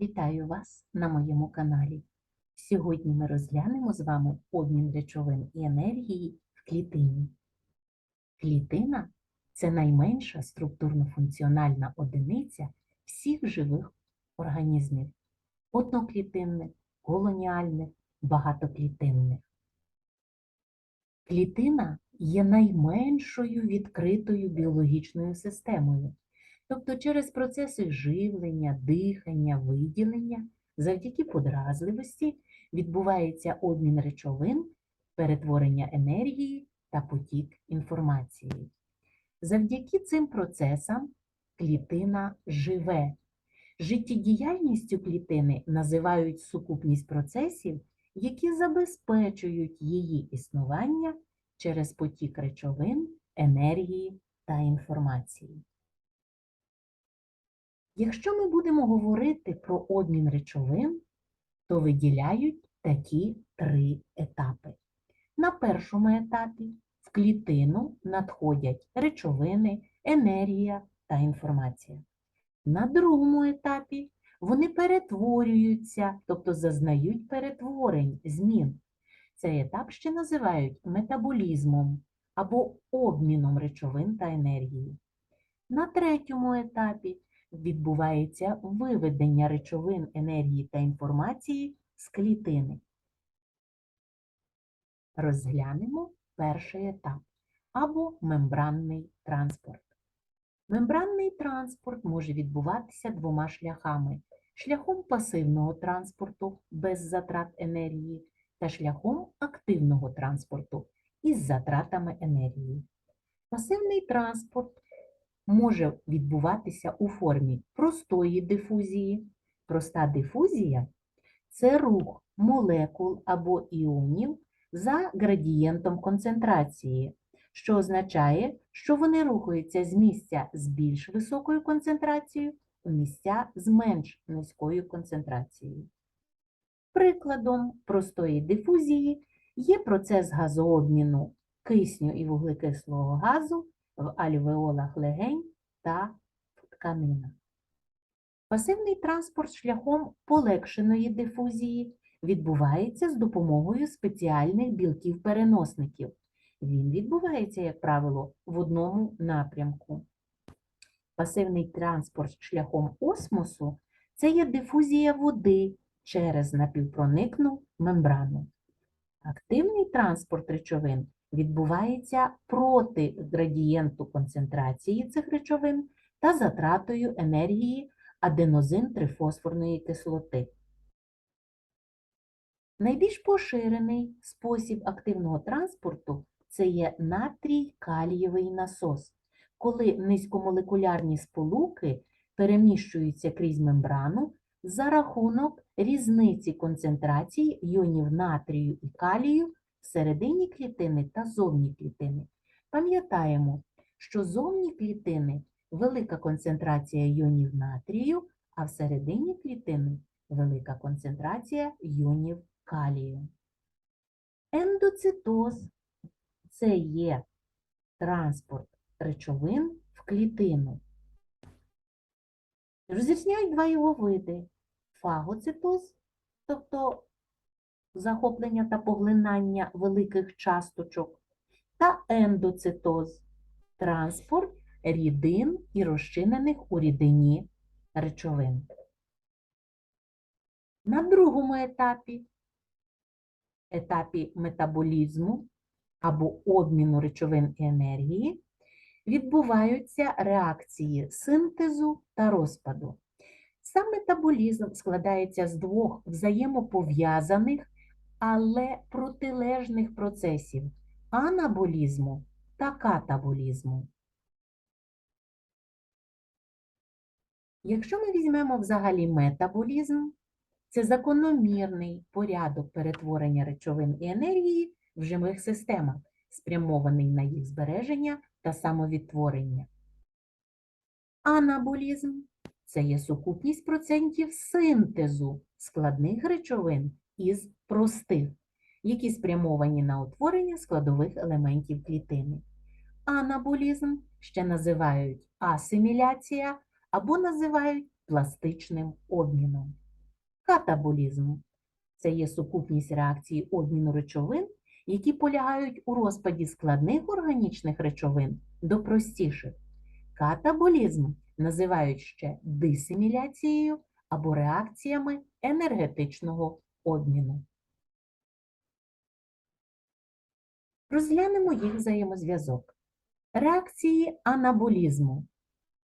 Вітаю вас на моєму каналі. Сьогодні ми розглянемо з вами обмін речовин і енергії в клітині. Клітина це найменша структурно-функціональна одиниця всіх живих організмів одноклітинних, колоніальних, багатоклітинних. Клітина є найменшою відкритою біологічною системою. Тобто через процеси живлення, дихання, виділення, завдяки подразливості відбувається обмін речовин, перетворення енергії та потік інформації. Завдяки цим процесам клітина живе. Життєдіяльністю клітини називають сукупність процесів, які забезпечують її існування через потік речовин, енергії та інформації. Якщо ми будемо говорити про обмін речовин, то виділяють такі три етапи. На першому етапі в клітину надходять речовини, енергія та інформація. На другому етапі вони перетворюються, тобто зазнають перетворень, змін. Цей етап ще називають метаболізмом або обміном речовин та енергії. На третьому етапі відбувається виведення речовин, енергії та інформації з клітини. Розглянемо перший етап або мембранний транспорт. Мембранний транспорт може відбуватися двома шляхами: шляхом пасивного транспорту без затрат енергії та шляхом активного транспорту із затратами енергії. Пасивний транспорт може відбуватися у формі простої дифузії. Проста дифузія це рух молекул або іонів за градієнтом концентрації, що означає, що вони рухаються з місця з більш високою концентрацією у місця з менш низькою концентрацією. Прикладом простої дифузії є процес газообміну кисню і вуглекислого газу в альвеолах легень та в тканинах. Пасивний транспорт шляхом полегшеної дифузії відбувається з допомогою спеціальних білків-переносників. Він відбувається, як правило, в одному напрямку. Пасивний транспорт шляхом осмосу це є дифузія води через напівпроникну мембрану. Активний транспорт речовин відбувається проти градієнту концентрації цих речовин та затратою енергії аденозин-трифосфорної кислоти. Найбільш поширений спосіб активного транспорту це є натрій калієвий насос, коли низькомолекулярні сполуки переміщуються крізь мембрану за рахунок різниці концентрації йонів натрію і калію всередині клітини та зовні клітини. Пам'ятаємо, що зовні клітини велика концентрація йонів натрію, а всередині клітини велика концентрація йонів калію. Ендоцитоз це є транспорт речовин в клітину. Розрізняють два його види фагоцитоз, тобто захоплення та поглинання великих часточок, та ендоцитоз транспорт рідин і розчинених у рідині речовин. На другому етапі, етапі метаболізму або обміну речовин і енергії, відбуваються реакції синтезу та розпаду. Сам метаболізм складається з двох взаємопов'язаних, але протилежних процесів анаболізму та катаболізму. Якщо ми візьмемо взагалі метаболізм, це закономірний порядок перетворення речовин і енергії в живих системах, спрямований на їх збереження та самовідтворення. Анаболізм це є сукупність процентів синтезу складних речовин із простих, які спрямовані на утворення складових елементів клітини. Анаболізм ще називають асиміляція або називають пластичним обміном. Катаболізм це є сукупність реакції обміну речовин, які полягають у розпаді складних органічних речовин до простіших. Катаболізм називають ще дисиміляцією або реакціями енергетичного обміну. Розглянемо їх взаємозв'язок. Реакції анаболізму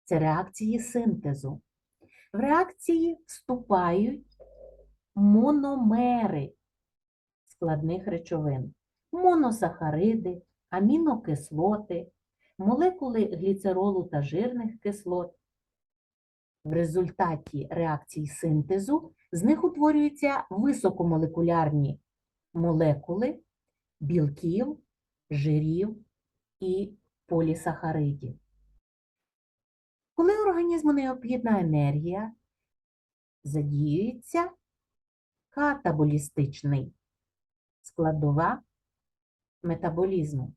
це реакції синтезу. В реакції вступають мономери складних речовин, моносахариди, амінокислоти, молекули гліцеролу та жирних кислот. В результаті реакцій синтезу з них утворюються високомолекулярні молекули білків, жирів і полісахаридів. Коли організму необхідна енергія, задіюється катаболістичний складова метаболізму.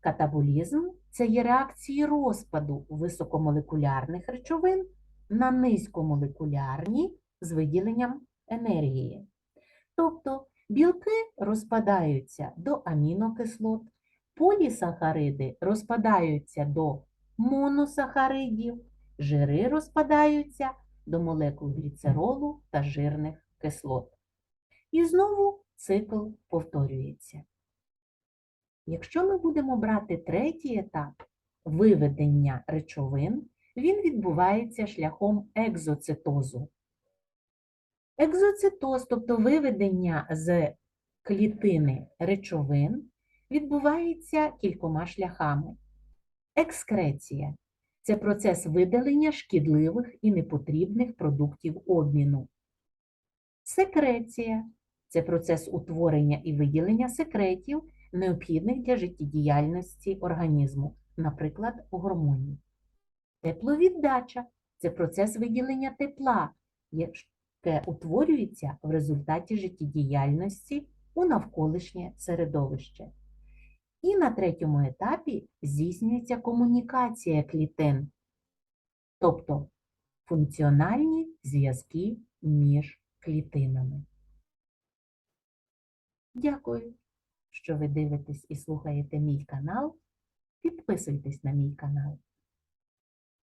Катаболізм це є реакції розпаду високомолекулярних речовин на низькомолекулярні з виділенням енергії. Тобто білки розпадаються до амінокислот, полісахариди розпадаються до моносахаридів, жири розпадаються до молекул гліцеролу та жирних кислот. І знову цикл повторюється. Якщо ми будемо брати третій етап виведення речовин, він відбувається шляхом екзоцитозу. Екзоцитоз, тобто виведення з клітини речовин, відбувається кількома шляхами. Екскреція це процес видалення шкідливих і непотрібних продуктів обміну. Секреція це процес утворення і виділення секретів, необхідних для життєдіяльності організму, наприклад, гормонів. Тепловіддача це процес виділення тепла, яке утворюється в результаті життєдіяльності у навколишнє середовище. І на третьому етапі здійснюється комунікація клітин, тобто функціональні зв'язки між клітинами. Дякую, що ви дивитесь і слухаєте мій канал. Підписуйтесь на мій канал.